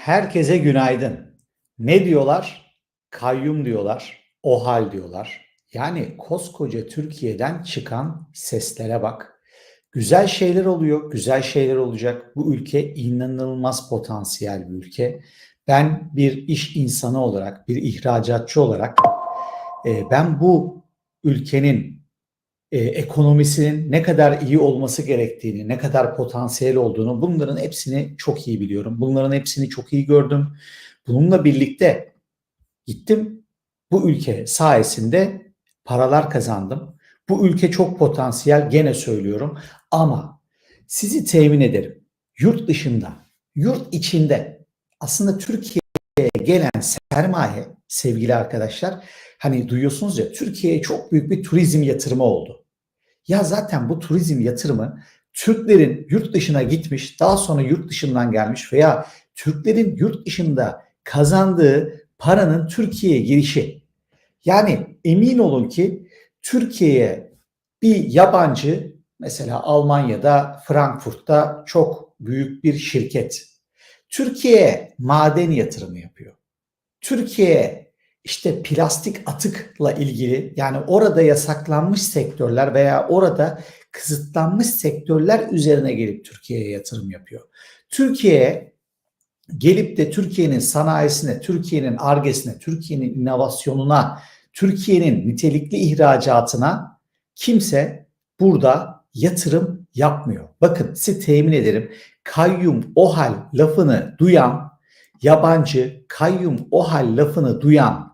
Herkese günaydın. Ne diyorlar? Kayyum diyorlar, OHAL diyorlar. Yani koskoca Türkiye'den çıkan seslere bak. Güzel şeyler oluyor, güzel şeyler olacak. Bu ülke inanılmaz potansiyel bir ülke. Ben bir iş insanı olarak, bir ihracatçı olarak e, ben bu ülkenin e, ekonomisinin ne kadar iyi olması gerektiğini, ne kadar potansiyel olduğunu bunların hepsini çok iyi biliyorum. Bunların hepsini çok iyi gördüm. Bununla birlikte gittim bu ülke sayesinde paralar kazandım. Bu ülke çok potansiyel gene söylüyorum ama sizi temin ederim. Yurt dışında, yurt içinde aslında Türkiye'ye gelen sermaye sevgili arkadaşlar hani duyuyorsunuz ya Türkiye'ye çok büyük bir turizm yatırımı oldu. Ya zaten bu turizm yatırımı Türklerin yurt dışına gitmiş, daha sonra yurt dışından gelmiş veya Türklerin yurt dışında kazandığı paranın Türkiye'ye girişi. Yani emin olun ki Türkiye'ye bir yabancı mesela Almanya'da Frankfurt'ta çok büyük bir şirket Türkiye'ye maden yatırımı yapıyor. Türkiye işte plastik atıkla ilgili yani orada yasaklanmış sektörler veya orada kısıtlanmış sektörler üzerine gelip Türkiye'ye yatırım yapıyor. Türkiye'ye gelip de Türkiye'nin sanayisine, Türkiye'nin argesine, Türkiye'nin inovasyonuna, Türkiye'nin nitelikli ihracatına kimse burada yatırım yapmıyor. Bakın size temin ederim kayyum OHAL lafını duyan yabancı kayyum OHAL lafını duyan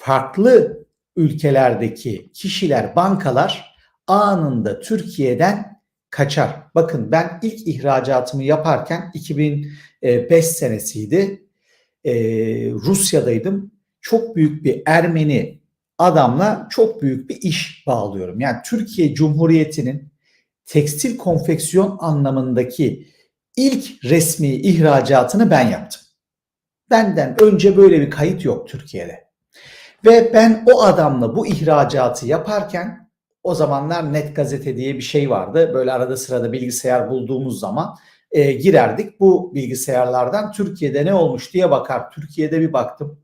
farklı ülkelerdeki kişiler, bankalar anında Türkiye'den kaçar. Bakın ben ilk ihracatımı yaparken 2005 senesiydi. Ee, Rusya'daydım. Çok büyük bir Ermeni adamla çok büyük bir iş bağlıyorum. Yani Türkiye Cumhuriyeti'nin tekstil konfeksiyon anlamındaki ilk resmi ihracatını ben yaptım. Benden önce böyle bir kayıt yok Türkiye'de. Ve ben o adamla bu ihracatı yaparken o zamanlar Net Gazete diye bir şey vardı. Böyle arada sırada bilgisayar bulduğumuz zaman e, girerdik. Bu bilgisayarlardan Türkiye'de ne olmuş diye bakar. Türkiye'de bir baktım.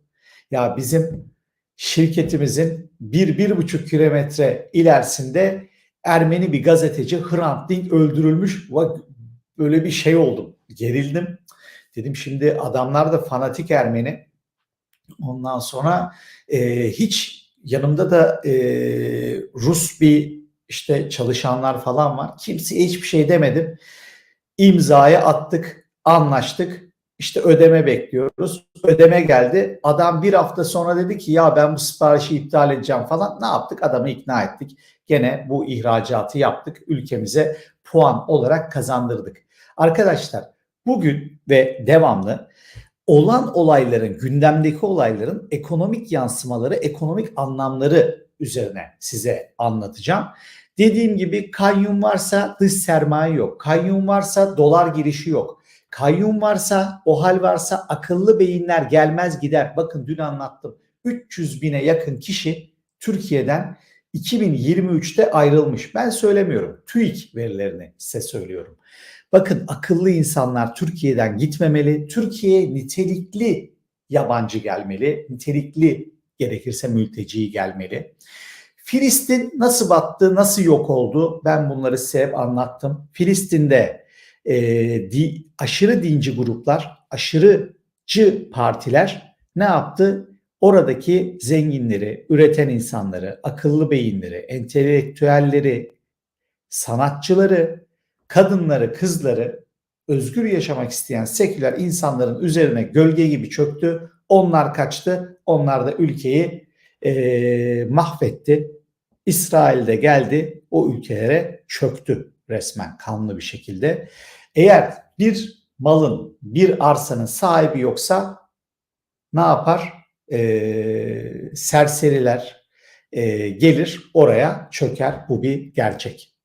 Ya bizim şirketimizin bir, bir buçuk kilometre ilerisinde Ermeni bir gazeteci Hrant Dink öldürülmüş. Böyle bir şey oldum. Gerildim. Dedim şimdi adamlar da fanatik Ermeni. Ondan sonra e, hiç yanımda da e, Rus bir işte çalışanlar falan var. Kimseye hiçbir şey demedim. İmzayı attık, anlaştık. İşte ödeme bekliyoruz. Ödeme geldi. Adam bir hafta sonra dedi ki ya ben bu siparişi iptal edeceğim falan. Ne yaptık? Adamı ikna ettik. Gene bu ihracatı yaptık. Ülkemize puan olarak kazandırdık. Arkadaşlar bugün ve devamlı olan olayların, gündemdeki olayların ekonomik yansımaları, ekonomik anlamları üzerine size anlatacağım. Dediğim gibi kayyum varsa dış sermaye yok. Kayyum varsa dolar girişi yok. Kayyum varsa, o hal varsa akıllı beyinler gelmez gider. Bakın dün anlattım. 300 bine yakın kişi Türkiye'den 2023'te ayrılmış. Ben söylemiyorum. TÜİK verilerini size söylüyorum. Bakın akıllı insanlar Türkiye'den gitmemeli. Türkiye'ye nitelikli yabancı gelmeli. Nitelikli gerekirse mülteci gelmeli. Filistin nasıl battı, nasıl yok oldu? Ben bunları size anlattım. Filistin'de e, di, aşırı dinci gruplar, aşırıcı partiler ne yaptı? Oradaki zenginleri, üreten insanları, akıllı beyinleri, entelektüelleri, sanatçıları, kadınları, kızları, özgür yaşamak isteyen seküler insanların üzerine gölge gibi çöktü. Onlar kaçtı. Onlar da ülkeyi e, mahvetti. İsrail'de geldi o ülkelere çöktü resmen kanlı bir şekilde. Eğer bir malın, bir arsanın sahibi yoksa ne yapar? E, serseriler e, gelir oraya çöker. Bu bir gerçek.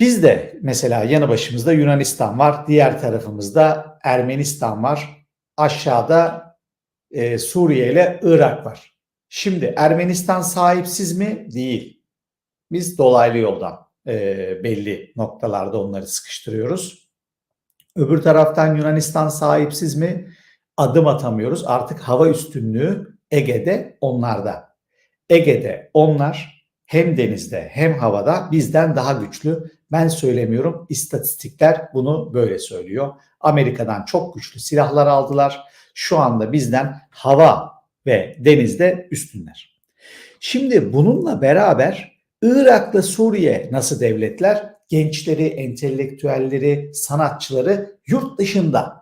Biz de mesela yanı başımızda Yunanistan var, diğer tarafımızda Ermenistan var, aşağıda e, Suriye ile Irak var. Şimdi Ermenistan sahipsiz mi? Değil. Biz dolaylı yoldan e, belli noktalarda onları sıkıştırıyoruz. Öbür taraftan Yunanistan sahipsiz mi? Adım atamıyoruz. Artık hava üstünlüğü Ege'de onlarda. Ege'de onlar hem denizde hem havada bizden daha güçlü. Ben söylemiyorum. İstatistikler bunu böyle söylüyor. Amerika'dan çok güçlü silahlar aldılar. Şu anda bizden hava ve denizde üstünler. Şimdi bununla beraber Irak'la Suriye nasıl devletler? Gençleri, entelektüelleri, sanatçıları yurt dışında.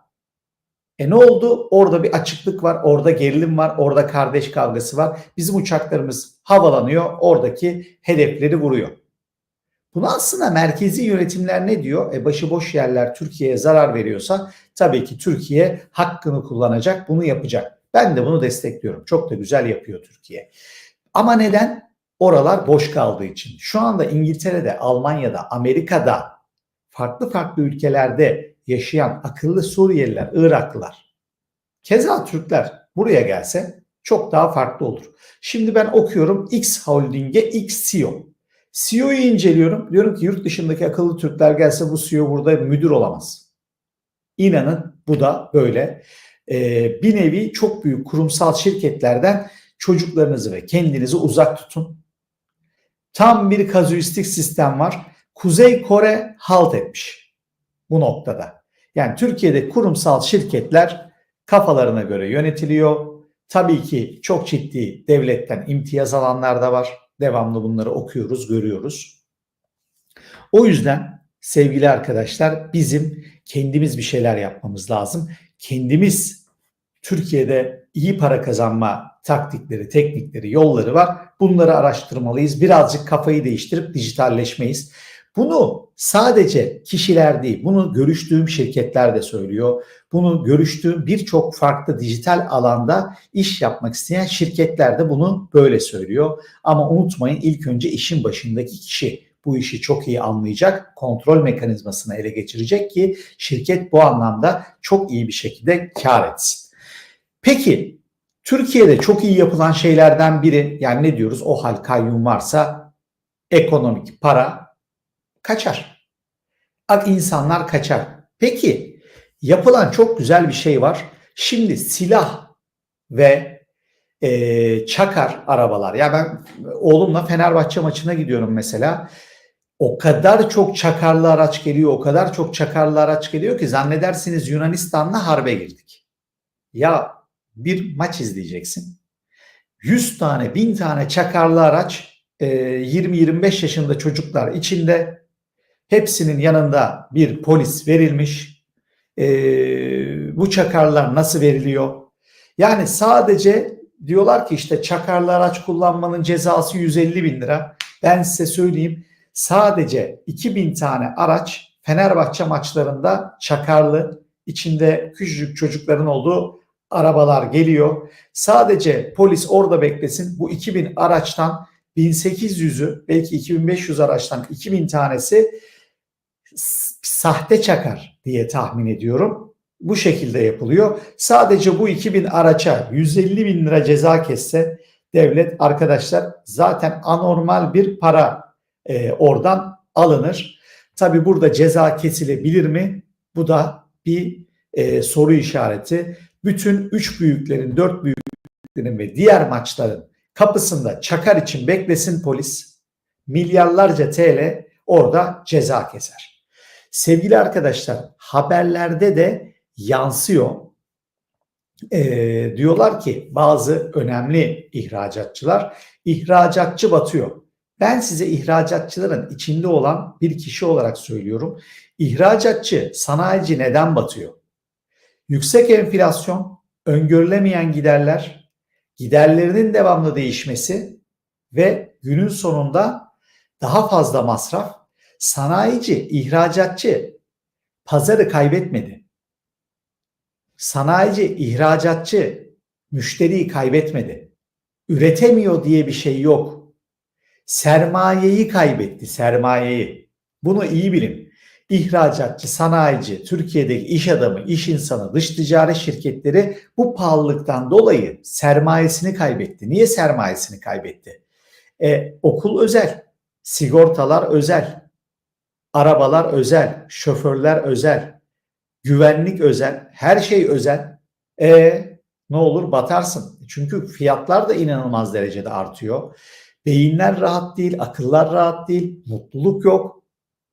E ne oldu? Orada bir açıklık var, orada gerilim var, orada kardeş kavgası var. Bizim uçaklarımız havalanıyor, oradaki hedefleri vuruyor. Bunu aslında merkezi yönetimler ne diyor? E başıboş yerler Türkiye'ye zarar veriyorsa tabii ki Türkiye hakkını kullanacak, bunu yapacak. Ben de bunu destekliyorum. Çok da güzel yapıyor Türkiye. Ama neden? Oralar boş kaldığı için. Şu anda İngiltere'de, Almanya'da, Amerika'da, farklı farklı ülkelerde yaşayan akıllı Suriyeliler, Iraklılar, keza Türkler buraya gelse çok daha farklı olur. Şimdi ben okuyorum X Holding'e X CEO. CEO'yu inceliyorum. Diyorum ki yurt dışındaki akıllı Türkler gelse bu CEO burada müdür olamaz. İnanın bu da böyle. Ee, bir nevi çok büyük kurumsal şirketlerden çocuklarınızı ve kendinizi uzak tutun. Tam bir kazuistik sistem var. Kuzey Kore halt etmiş bu noktada. Yani Türkiye'de kurumsal şirketler kafalarına göre yönetiliyor. Tabii ki çok ciddi devletten imtiyaz alanlar da var. Devamlı bunları okuyoruz, görüyoruz. O yüzden sevgili arkadaşlar bizim kendimiz bir şeyler yapmamız lazım. Kendimiz Türkiye'de iyi para kazanma taktikleri, teknikleri, yolları var. Bunları araştırmalıyız. Birazcık kafayı değiştirip dijitalleşmeyiz. Bunu sadece kişiler değil, bunu görüştüğüm şirketler de söylüyor. Bunu görüştüğüm birçok farklı dijital alanda iş yapmak isteyen şirketler de bunu böyle söylüyor. Ama unutmayın ilk önce işin başındaki kişi bu işi çok iyi anlayacak, kontrol mekanizmasını ele geçirecek ki şirket bu anlamda çok iyi bir şekilde kar etsin. Peki Türkiye'de çok iyi yapılan şeylerden biri yani ne diyoruz o hal kayyum varsa ekonomik para kaçar. İnsanlar kaçar. Peki yapılan çok güzel bir şey var. Şimdi silah ve e, çakar arabalar. Ya ben oğlumla Fenerbahçe maçına gidiyorum mesela. O kadar çok çakarlı araç geliyor, o kadar çok çakarlı araç geliyor ki zannedersiniz Yunanistan'la harbe girdik. Ya bir maç izleyeceksin. 100 tane, 1000 tane çakarlı araç, 20-25 e, yaşında çocuklar içinde hepsinin yanında bir polis verilmiş. E, bu çakarlar nasıl veriliyor? Yani sadece diyorlar ki işte çakarlı araç kullanmanın cezası 150 bin lira. Ben size söyleyeyim sadece 2000 tane araç Fenerbahçe maçlarında çakarlı içinde küçücük çocukların olduğu arabalar geliyor. Sadece polis orada beklesin. Bu 2000 araçtan 1800'ü belki 2500 araçtan 2000 tanesi sahte çakar diye tahmin ediyorum. Bu şekilde yapılıyor. Sadece bu 2000 araça 150 bin lira ceza kesse devlet arkadaşlar zaten anormal bir para e, oradan alınır. Tabi burada ceza kesilebilir mi? Bu da bir e, soru işareti bütün üç büyüklerin, dört büyüklerin ve diğer maçların kapısında çakar için beklesin polis. Milyarlarca TL orada ceza keser. Sevgili arkadaşlar haberlerde de yansıyor. Ee, diyorlar ki bazı önemli ihracatçılar ihracatçı batıyor. Ben size ihracatçıların içinde olan bir kişi olarak söylüyorum. İhracatçı, sanayici neden batıyor? Yüksek enflasyon, öngörülemeyen giderler, giderlerinin devamlı değişmesi ve günün sonunda daha fazla masraf, sanayici, ihracatçı pazarı kaybetmedi. Sanayici, ihracatçı müşteriyi kaybetmedi. Üretemiyor diye bir şey yok. Sermayeyi kaybetti, sermayeyi. Bunu iyi bilin ihracatçı, sanayici, Türkiye'deki iş adamı, iş insanı, dış ticaret şirketleri bu pahalılıktan dolayı sermayesini kaybetti. Niye sermayesini kaybetti? E, okul özel, sigortalar özel, arabalar özel, şoförler özel, güvenlik özel, her şey özel. E ne olur batarsın. Çünkü fiyatlar da inanılmaz derecede artıyor. Beyinler rahat değil, akıllar rahat değil, mutluluk yok.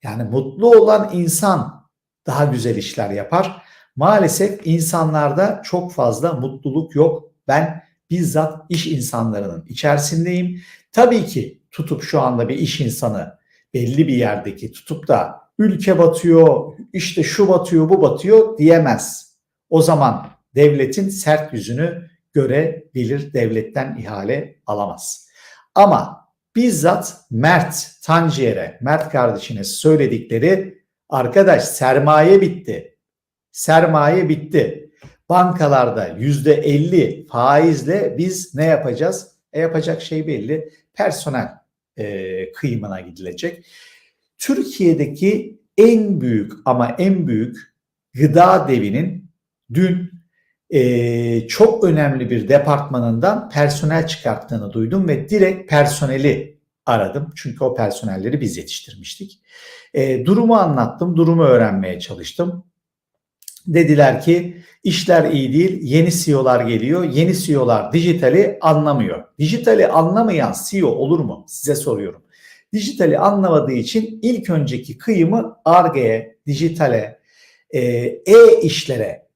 Yani mutlu olan insan daha güzel işler yapar. Maalesef insanlarda çok fazla mutluluk yok. Ben bizzat iş insanlarının içerisindeyim. Tabii ki tutup şu anda bir iş insanı belli bir yerdeki tutup da ülke batıyor, işte şu batıyor, bu batıyor diyemez. O zaman devletin sert yüzünü görebilir, devletten ihale alamaz. Ama bizzat Mert Tanciyer'e, Mert kardeşine söyledikleri arkadaş sermaye bitti. Sermaye bitti. Bankalarda yüzde elli faizle biz ne yapacağız? E yapacak şey belli. Personel e, kıyımına gidilecek. Türkiye'deki en büyük ama en büyük gıda devinin dün e, çok önemli bir departmanından personel çıkarttığını duydum ve direkt personeli aradım. Çünkü o personelleri biz yetiştirmiştik. E, durumu anlattım, durumu öğrenmeye çalıştım. Dediler ki işler iyi değil, yeni CEO'lar geliyor. Yeni CEO'lar dijitali anlamıyor. Dijitali anlamayan CEO olur mu? Size soruyorum. Dijitali anlamadığı için ilk önceki kıyımı ARGE'ye, dijitale, e-işlere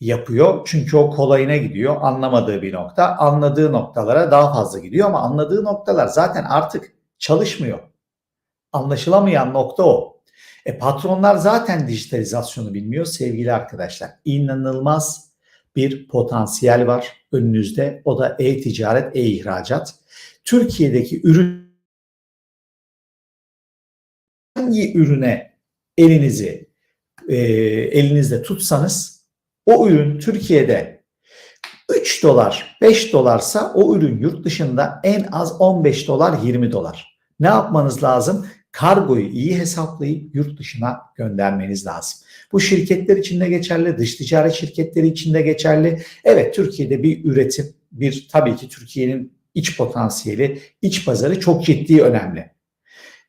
yapıyor. Çünkü o kolayına gidiyor. Anlamadığı bir nokta. Anladığı noktalara daha fazla gidiyor ama anladığı noktalar zaten artık çalışmıyor. Anlaşılamayan nokta o. E, patronlar zaten dijitalizasyonu bilmiyor sevgili arkadaşlar. İnanılmaz bir potansiyel var önünüzde. O da e-ticaret, e-ihracat. Türkiye'deki ürün hangi ürüne elinizi e, elinizde tutsanız o ürün Türkiye'de 3 dolar 5 dolarsa o ürün yurt dışında en az 15 dolar 20 dolar. Ne yapmanız lazım? Kargoyu iyi hesaplayıp yurt dışına göndermeniz lazım. Bu şirketler için de geçerli, dış ticaret şirketleri için de geçerli. Evet Türkiye'de bir üretim, bir tabii ki Türkiye'nin iç potansiyeli, iç pazarı çok ciddi önemli.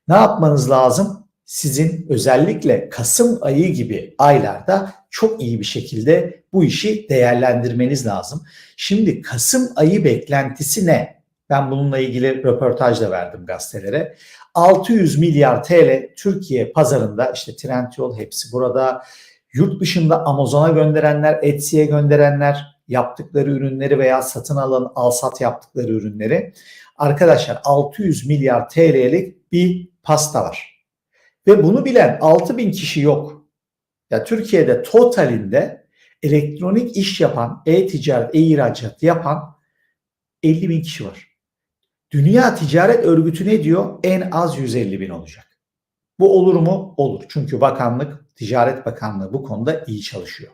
Ne yapmanız lazım? Sizin özellikle Kasım ayı gibi aylarda çok iyi bir şekilde bu işi değerlendirmeniz lazım. Şimdi Kasım ayı beklentisi ne? Ben bununla ilgili röportaj da verdim gazetelere. 600 milyar TL Türkiye pazarında işte Trendyol hepsi burada. Yurt dışında Amazon'a gönderenler, Etsy'ye gönderenler yaptıkları ürünleri veya satın alan alsat yaptıkları ürünleri. Arkadaşlar 600 milyar TL'lik bir pasta var. Ve bunu bilen 6000 kişi yok. Ya Türkiye'de totalinde elektronik iş yapan, e-ticaret, e-ihracat yapan 50 bin kişi var. Dünya Ticaret Örgütü ne diyor? En az 150 bin olacak. Bu olur mu? Olur. Çünkü bakanlık, Ticaret Bakanlığı bu konuda iyi çalışıyor.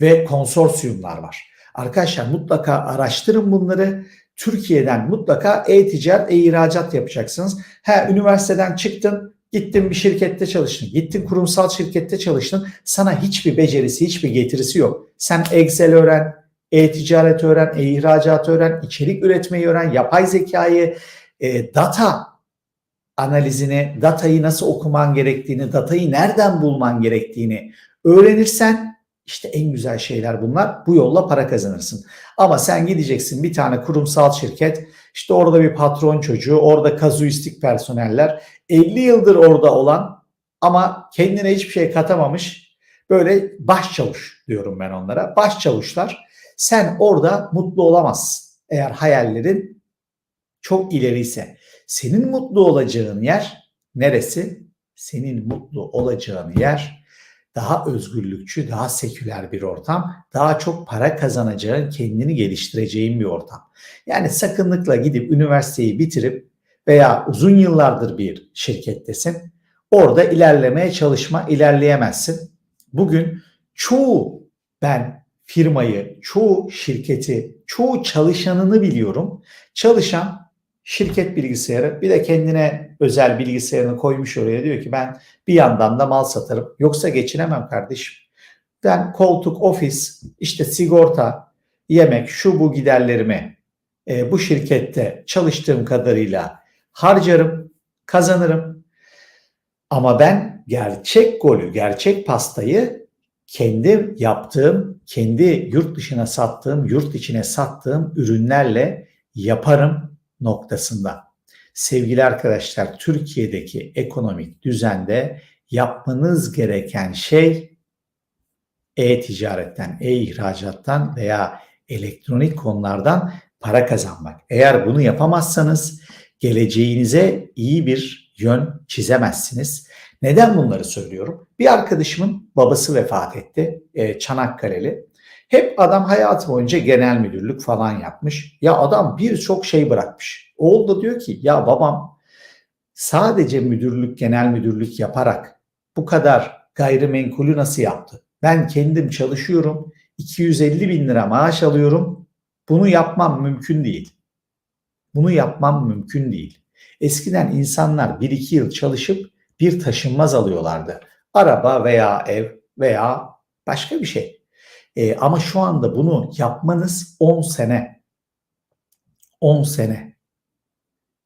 Ve konsorsiyumlar var. Arkadaşlar mutlaka araştırın bunları. Türkiye'den mutlaka e-ticaret, e-ihracat yapacaksınız. Ha üniversiteden çıktın, gittin bir şirkette çalıştın, gittin kurumsal şirkette çalıştın. Sana hiçbir becerisi, hiçbir getirisi yok. Sen Excel öğren, e-ticaret öğren, e-ihracat öğren, içerik üretmeyi öğren, yapay zekayı, e, data analizini, datayı nasıl okuman gerektiğini, datayı nereden bulman gerektiğini öğrenirsen işte en güzel şeyler bunlar. Bu yolla para kazanırsın. Ama sen gideceksin bir tane kurumsal şirket, işte orada bir patron çocuğu, orada kazuistik personeller, 50 yıldır orada olan ama kendine hiçbir şey katamamış böyle baş çavuş diyorum ben onlara. Baş çavuşlar sen orada mutlu olamazsın. Eğer hayallerin çok ileriyse. Senin mutlu olacağın yer neresi? Senin mutlu olacağın yer daha özgürlükçü, daha seküler bir ortam, daha çok para kazanacağın, kendini geliştireceğin bir ortam. Yani sakınlıkla gidip üniversiteyi bitirip veya uzun yıllardır bir şirkettesin. Orada ilerlemeye çalışma, ilerleyemezsin. Bugün çoğu ben firmayı, çoğu şirketi, çoğu çalışanını biliyorum. Çalışan şirket bilgisayarı bir de kendine özel bilgisayarını koymuş oraya diyor ki ben bir yandan da mal satarım. Yoksa geçinemem kardeşim. Ben koltuk, ofis, işte sigorta, yemek, şu bu giderlerimi e, bu şirkette çalıştığım kadarıyla harcarım, kazanırım. Ama ben gerçek golü, gerçek pastayı kendi yaptığım, kendi yurt dışına sattığım, yurt içine sattığım ürünlerle yaparım noktasında. Sevgili arkadaşlar, Türkiye'deki ekonomik düzende yapmanız gereken şey e-ticaretten, e-ihracattan veya elektronik konulardan para kazanmak. Eğer bunu yapamazsanız geleceğinize iyi bir yön çizemezsiniz. Neden bunları söylüyorum? Bir arkadaşımın babası vefat etti. E, Çanakkale'li. Hep adam hayatı boyunca genel müdürlük falan yapmış. Ya adam birçok şey bırakmış. Oğul da diyor ki ya babam sadece müdürlük, genel müdürlük yaparak bu kadar gayrimenkulü nasıl yaptı? Ben kendim çalışıyorum. 250 bin lira maaş alıyorum. Bunu yapmam mümkün değil. Bunu yapmam mümkün değil. Eskiden insanlar 1-2 yıl çalışıp bir taşınmaz alıyorlardı. Araba veya ev veya başka bir şey. E, ama şu anda bunu yapmanız 10 sene. 10 sene.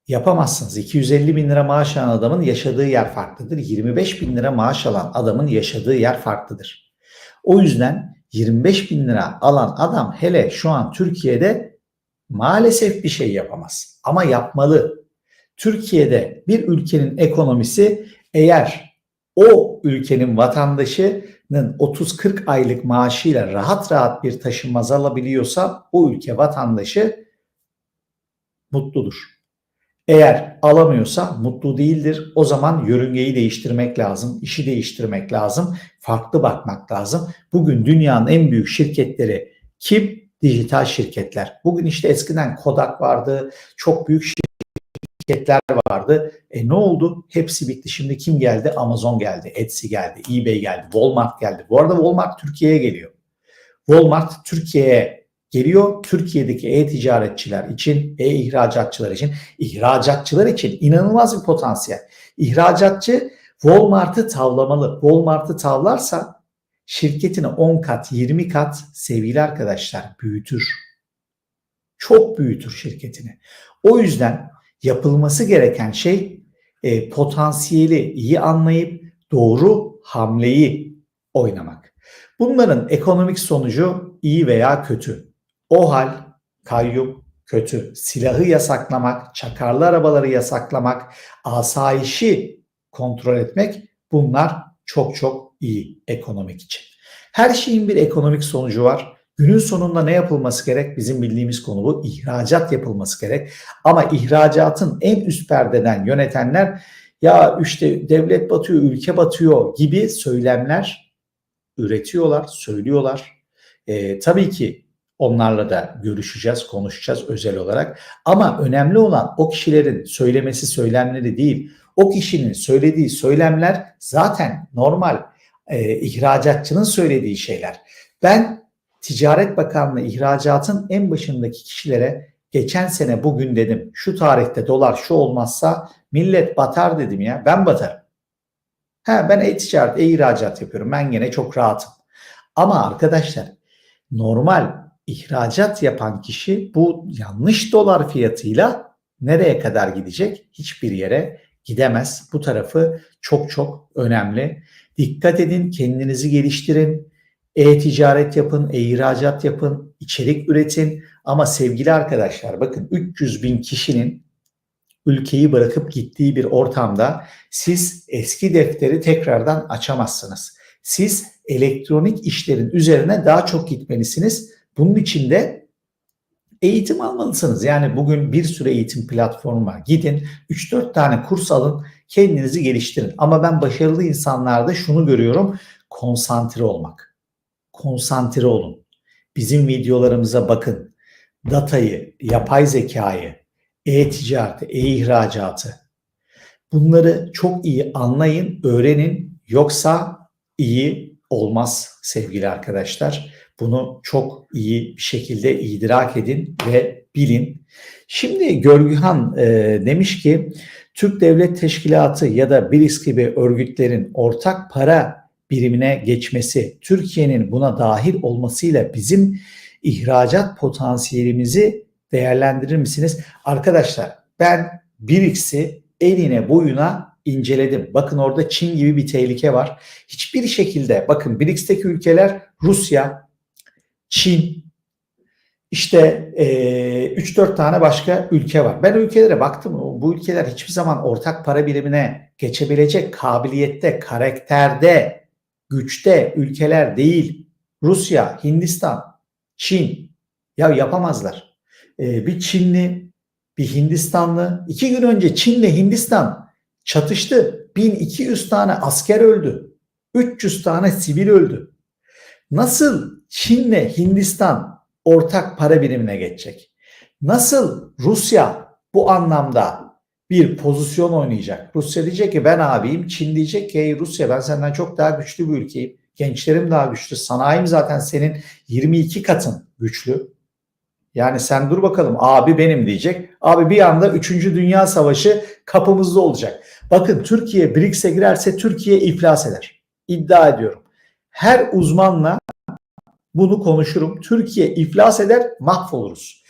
Yapamazsınız. 250 bin lira maaş alan adamın yaşadığı yer farklıdır. 25 bin lira maaş alan adamın yaşadığı yer farklıdır. O yüzden 25 bin lira alan adam hele şu an Türkiye'de maalesef bir şey yapamaz. Ama yapmalı. Türkiye'de bir ülkenin ekonomisi eğer o ülkenin vatandaşının 30-40 aylık maaşıyla rahat rahat bir taşınmaz alabiliyorsa o ülke vatandaşı mutludur. Eğer alamıyorsa mutlu değildir. O zaman yörüngeyi değiştirmek lazım, işi değiştirmek lazım, farklı bakmak lazım. Bugün dünyanın en büyük şirketleri kim? Dijital şirketler. Bugün işte eskiden Kodak vardı, çok büyük şirketler vardı. E ne oldu? Hepsi bitti. Şimdi kim geldi? Amazon geldi, Etsy geldi, eBay geldi, Walmart geldi. Bu arada Walmart Türkiye'ye geliyor. Walmart Türkiye'ye geliyor. Türkiye'deki e-ticaretçiler için, e-ihracatçılar için, ihracatçılar için inanılmaz bir potansiyel. İhracatçı Walmart'ı tavlamalı. Walmart'ı tavlarsa şirketini 10 kat, 20 kat sevgili arkadaşlar büyütür. Çok büyütür şirketini. O yüzden yapılması gereken şey e, potansiyeli iyi anlayıp doğru hamleyi oynamak. Bunların ekonomik sonucu iyi veya kötü. O hal, kayyum, kötü. Silahı yasaklamak, çakarlı arabaları yasaklamak, asayişi kontrol etmek bunlar çok çok iyi ekonomik için. Her şeyin bir ekonomik sonucu var. Günün sonunda ne yapılması gerek? Bizim bildiğimiz konu bu. İhracat yapılması gerek. Ama ihracatın en üst perdeden yönetenler ya işte devlet batıyor, ülke batıyor gibi söylemler üretiyorlar, söylüyorlar. Ee, tabii ki onlarla da görüşeceğiz, konuşacağız özel olarak. Ama önemli olan o kişilerin söylemesi söylemleri değil. O kişinin söylediği söylemler zaten normal e, ihracatçının söylediği şeyler. Ben Ticaret Bakanlığı ihracatın en başındaki kişilere geçen sene bugün dedim şu tarihte dolar şu olmazsa millet batar dedim ya ben batarım. Ha ben e-ticaret, e-ihracat yapıyorum. Ben gene çok rahatım. Ama arkadaşlar normal ihracat yapan kişi bu yanlış dolar fiyatıyla nereye kadar gidecek? Hiçbir yere gidemez. Bu tarafı çok çok önemli. Dikkat edin, kendinizi geliştirin. E-ticaret yapın, e-ihracat yapın, içerik üretin. Ama sevgili arkadaşlar bakın 300 bin kişinin ülkeyi bırakıp gittiği bir ortamda siz eski defteri tekrardan açamazsınız. Siz elektronik işlerin üzerine daha çok gitmelisiniz. Bunun için de eğitim almalısınız. Yani bugün bir sürü eğitim platformu var. Gidin 3-4 tane kurs alın, kendinizi geliştirin. Ama ben başarılı insanlarda şunu görüyorum. Konsantre olmak. Konsantre olun. Bizim videolarımıza bakın. Datayı, yapay zekayı, e-ticareti, e-ihracatı. Bunları çok iyi anlayın, öğrenin. Yoksa iyi olmaz sevgili arkadaşlar. Bunu çok iyi bir şekilde idrak edin ve bilin. Şimdi Görgühan e, demiş ki Türk Devlet Teşkilatı ya da BRICS gibi örgütlerin ortak para birimine geçmesi, Türkiye'nin buna dahil olmasıyla bizim ihracat potansiyelimizi değerlendirir misiniz? Arkadaşlar ben BRICS'i eline boyuna inceledim. Bakın orada Çin gibi bir tehlike var. Hiçbir şekilde bakın BRICS'teki ülkeler Rusya, Çin, işte e, 3-4 tane başka ülke var. Ben ülkelere baktım. Bu ülkeler hiçbir zaman ortak para birimine geçebilecek kabiliyette, karakterde, güçte ülkeler değil. Rusya, Hindistan, Çin ya yapamazlar. E, bir Çinli, bir Hindistanlı iki gün önce Çin'le Hindistan çatıştı. 1200 tane asker öldü. 300 tane sivil öldü. Nasıl Çin'le Hindistan ortak para birimine geçecek? Nasıl Rusya bu anlamda bir pozisyon oynayacak? Rusya diyecek ki ben abiyim, Çin diyecek ki Rusya ben senden çok daha güçlü bir ülkeyim. Gençlerim daha güçlü. Sanayim zaten senin 22 katın güçlü. Yani sen dur bakalım abi benim diyecek. Abi bir anda 3. Dünya Savaşı kapımızda olacak. Bakın Türkiye BRICS'e girerse Türkiye iflas eder. İddia ediyorum. Her uzmanla bunu konuşurum. Türkiye iflas eder, mahvoluruz.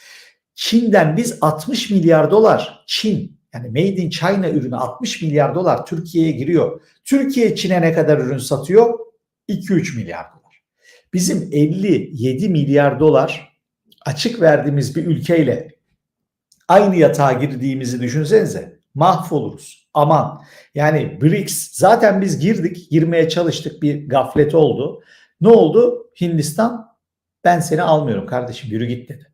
Çin'den biz 60 milyar dolar Çin yani Made in China ürünü 60 milyar dolar Türkiye'ye giriyor. Türkiye Çin'e ne kadar ürün satıyor? 2-3 milyar dolar. Bizim 57 milyar dolar açık verdiğimiz bir ülkeyle aynı yatağa girdiğimizi düşünsenize mahvoluruz. Aman yani BRICS zaten biz girdik girmeye çalıştık bir gaflet oldu. Ne oldu? Hindistan ben seni almıyorum kardeşim yürü git dedi.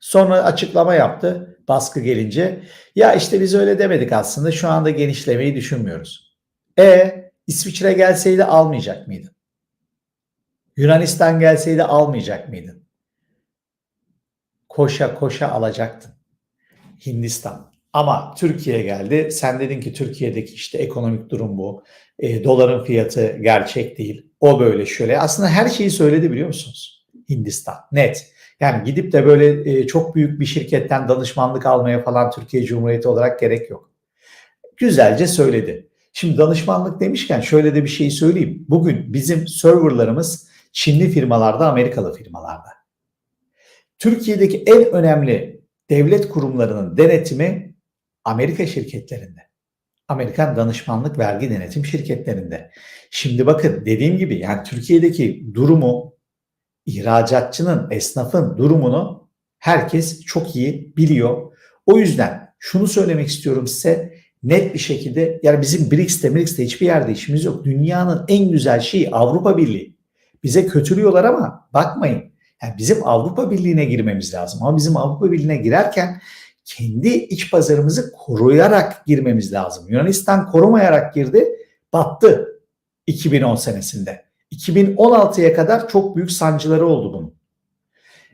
Sonra açıklama yaptı baskı gelince. Ya işte biz öyle demedik aslında şu anda genişlemeyi düşünmüyoruz. E İsviçre gelseydi almayacak mıydın? Yunanistan gelseydi almayacak mıydın? Koşa koşa alacaktın. Hindistan. Ama Türkiye geldi. Sen dedin ki Türkiye'deki işte ekonomik durum bu. E, doların fiyatı gerçek değil. O böyle şöyle. Aslında her şeyi söyledi biliyor musunuz? Hindistan. Net. Yani gidip de böyle e, çok büyük bir şirketten danışmanlık almaya falan Türkiye Cumhuriyeti olarak gerek yok. Güzelce söyledi. Şimdi danışmanlık demişken şöyle de bir şey söyleyeyim. Bugün bizim serverlarımız Çinli firmalarda, Amerikalı firmalarda. Türkiye'deki en önemli devlet kurumlarının denetimi Amerika şirketlerinde. Amerikan danışmanlık vergi denetim şirketlerinde. Şimdi bakın dediğim gibi yani Türkiye'deki durumu ihracatçının, esnafın durumunu herkes çok iyi biliyor. O yüzden şunu söylemek istiyorum size net bir şekilde yani bizim BRICS'te, BRICS'te hiçbir yerde işimiz yok. Dünyanın en güzel şeyi Avrupa Birliği. Bize kötülüyorlar ama bakmayın. Yani bizim Avrupa Birliği'ne girmemiz lazım. Ama bizim Avrupa Birliği'ne girerken kendi iç pazarımızı koruyarak girmemiz lazım. Yunanistan korumayarak girdi, battı 2010 senesinde. 2016'ya kadar çok büyük sancıları oldu bunun.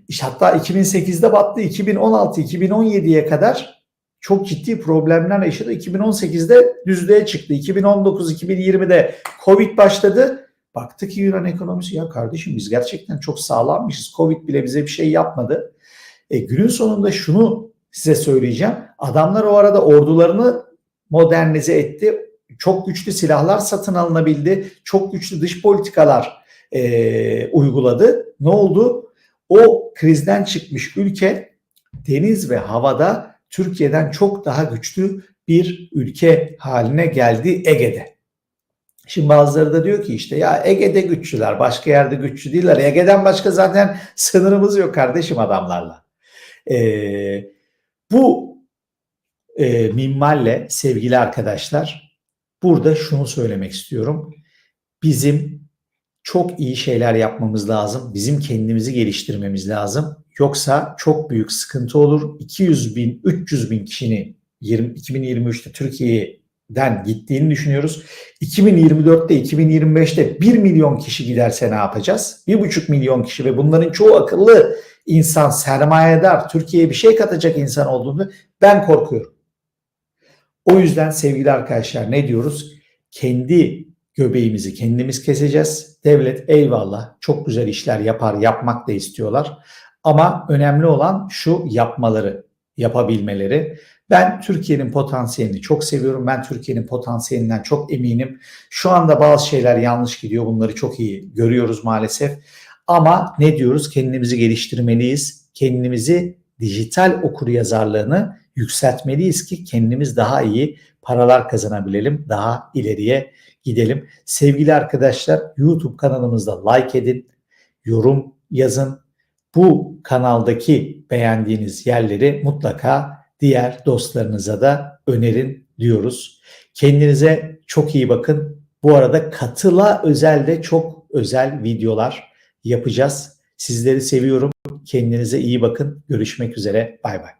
İşte hatta 2008'de battı, 2016-2017'ye kadar çok ciddi problemler yaşadı. 2018'de düzlüğe çıktı. 2019-2020'de Covid başladı. Baktı ki Yunan ekonomisi ya kardeşim biz gerçekten çok sağlammışız. Covid bile bize bir şey yapmadı. E, günün sonunda şunu size söyleyeceğim. Adamlar o arada ordularını modernize etti. Çok güçlü silahlar satın alınabildi. Çok güçlü dış politikalar e, uyguladı. Ne oldu? O krizden çıkmış ülke deniz ve havada Türkiye'den çok daha güçlü bir ülke haline geldi Ege'de. Şimdi bazıları da diyor ki işte ya Ege'de güçlüler başka yerde güçlü değiller. Ege'den başka zaten sınırımız yok kardeşim adamlarla. Ee, bu e, minvalle sevgili arkadaşlar burada şunu söylemek istiyorum. Bizim çok iyi şeyler yapmamız lazım. Bizim kendimizi geliştirmemiz lazım. Yoksa çok büyük sıkıntı olur. 200 bin, 300 bin kişinin 20, 2023'te Türkiye'den gittiğini düşünüyoruz. 2024'te, 2025'te 1 milyon kişi giderse ne yapacağız? 1,5 milyon kişi ve bunların çoğu akıllı insan, sermayedar, Türkiye'ye bir şey katacak insan olduğunu ben korkuyorum. O yüzden sevgili arkadaşlar ne diyoruz? Kendi göbeğimizi kendimiz keseceğiz. Devlet eyvallah çok güzel işler yapar, yapmak da istiyorlar. Ama önemli olan şu yapmaları, yapabilmeleri. Ben Türkiye'nin potansiyelini çok seviyorum. Ben Türkiye'nin potansiyelinden çok eminim. Şu anda bazı şeyler yanlış gidiyor. Bunları çok iyi görüyoruz maalesef. Ama ne diyoruz? Kendimizi geliştirmeliyiz. Kendimizi dijital okur yazarlığını yükseltmeliyiz ki kendimiz daha iyi paralar kazanabilelim, daha ileriye gidelim. Sevgili arkadaşlar YouTube kanalımızda like edin, yorum yazın. Bu kanaldaki beğendiğiniz yerleri mutlaka diğer dostlarınıza da önerin diyoruz. Kendinize çok iyi bakın. Bu arada katıla özel de çok özel videolar yapacağız. Sizleri seviyorum. Kendinize iyi bakın. Görüşmek üzere. Bay bay.